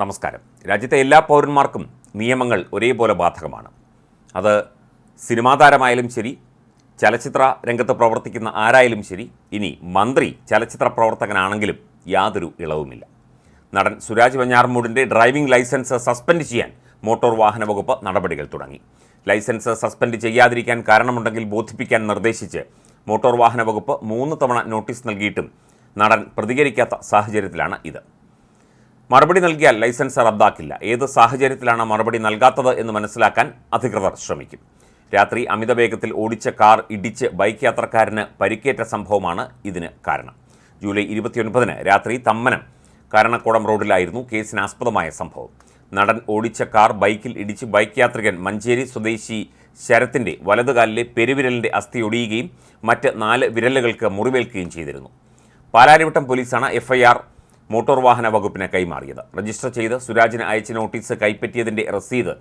നമസ്കാരം. രാജ്യത്തെ എല്ലാ പൗരന്മാർക്കും നിയമങ്ങൾ ഒരേപോലെ ബാധകമാണ്. അത് സിനിമാ താരമായാലും ശരി ചലച്ചിത്ര രംഗത്ത് പ്രവർത്തിക്കുന്ന ആരായാലും ശരി ഇനി മന്ത്രി ചലച്ചിത്ര പ്രവർത്തകനാണെങ്കിലും യാതൊരു ഇളവുമില്ല. നടൻ സുരാജ് വെഞ്ഞാറമൂടിന്റെ ഡ്രൈവിംഗ് ലൈസൻസ് സസ്പെൻഡ് ചെയ്യാൻ മോട്ടോർ വാഹന വകുപ്പ് നടപടികൾ തുടങ്ങി. ലൈസൻസ് സസ്പെൻഡ് ചെയ്യാതിരിക്കാൻ കാരണമുണ്ടെങ്കിൽ ബോധിപ്പിക്കാൻ നിർദ്ദേശിച്ച് മോട്ടോർ വാഹന വകുപ്പ് മൂന്ന് തവണ നോട്ടീസ് നൽകിയിട്ടും നടൻ പ്രതികരിക്കാത്ത സാഹചര്യത്തിലാണ് ഇത്. മറുപടി നൽകിയാൽ ലൈസൻസ് റദ്ദാക്കില്ല. ഏത് സാഹചര്യത്തിലാണ് മറുപടി നൽകാത്തത് എന്ന് മനസ്സിലാക്കാൻ അധികൃതർ ശ്രമിക്കും. രാത്രി അമിത വേഗത്തിൽ ഓടിച്ച കാർ ഇടിച്ച് ബൈക്ക് യാത്രക്കാരന് പരിക്കേറ്റ സംഭവമാണ് ഇതിന് കാരണം. ജൂലൈ ഇരുപത്തിയൊൻപതിന് രാത്രി തമ്മനം കാരണക്കോടം റോഡിലായിരുന്നു കേസിനാസ്പദമായ സംഭവം. നടൻ ഓടിച്ച കാർ ബൈക്കിൽ ഇടിച്ച് ബൈക്ക് യാത്രികൻ മഞ്ചേരി സ്വദേശി ശരത്തിന്റെ വലതുകാലിലെ പെരുവിരലിന്റെ അസ്ഥി ഒടിയുകയും മറ്റ് നാല് വിരലുകൾക്ക് മുറിവേൽക്കുകയും ചെയ്തിരുന്നു. പാലാരിവട്ടം പോലീസാണ് എഫ്ഐആർ മോട്ടോർ വാഹന വകുപ്പിന് കൈമാറിയത്. രജിസ്റ്റർ ചെയ്ത് സുരാജിന് അയച്ച നോട്ടീസ് കൈപ്പറ്റിയതിന്റെ രസീത്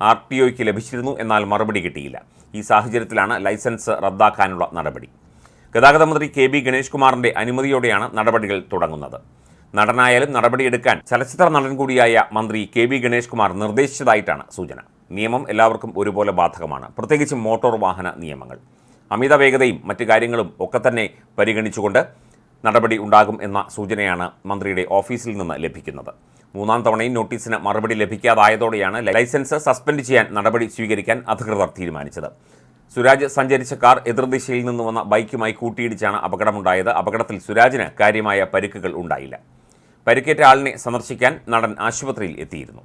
ആർ ടി ഒയ്ക്ക് ലഭിച്ചിരുന്നു എന്നാൽ മറുപടി കിട്ടിയില്ല. ഈ സാഹചര്യത്തിലാണ് ലൈസൻസ് റദ്ദാക്കാനുള്ള നടപടി. ഗതാഗത മന്ത്രി കെ ബി ഗണേഷ് കുമാറിന്റെ അനുമതിയോടെയാണ് നടപടികൾ തുടങ്ങുന്നത്. നടനായാലും നടപടിയെടുക്കാൻ ചലച്ചിത്ര നടൻ കൂടിയായ മന്ത്രി കെ ബി ഗണേഷ് കുമാർ നിർദ്ദേശിച്ചതായിട്ടാണ് സൂചന. നിയമം എല്ലാവർക്കും ഒരുപോലെ ബാധകമാണ്. പ്രത്യേകിച്ചും മോട്ടോർ വാഹന നിയമങ്ങൾ. അമിത വേഗതയും മറ്റു കാര്യങ്ങളും ഒക്കെ തന്നെ പരിഗണിച്ചുകൊണ്ട് നടപടി ഉണ്ടാകും എന്ന സൂചനയാണ് മന്ത്രിയുടെ ഓഫീസിൽ നിന്ന് ലഭിക്കുന്നത്. മൂന്നാം തവണയും നോട്ടീസിന് മറുപടി ലഭിക്കാതായതോടെയാണ് ലൈസൻസ് സസ്പെൻഡ് ചെയ്യാൻ നടപടി സ്വീകരിക്കാൻ അധികൃതർ തീരുമാനിച്ചത്. സുരാജ് സഞ്ചരിച്ച കാർ എതിർദിശയിൽ നിന്ന് വന്ന ബൈക്കുമായി കൂട്ടിയിടിച്ചാണ് അപകടമുണ്ടായത്. അപകടത്തിൽ സുരാജിന് കാര്യമായ പരിക്കുകൾ ഉണ്ടായില്ല. പരിക്കേറ്റ ആളിനെ സന്ദർശിക്കാൻ നടൻ ആശുപത്രിയിൽ എത്തിയിരുന്നു.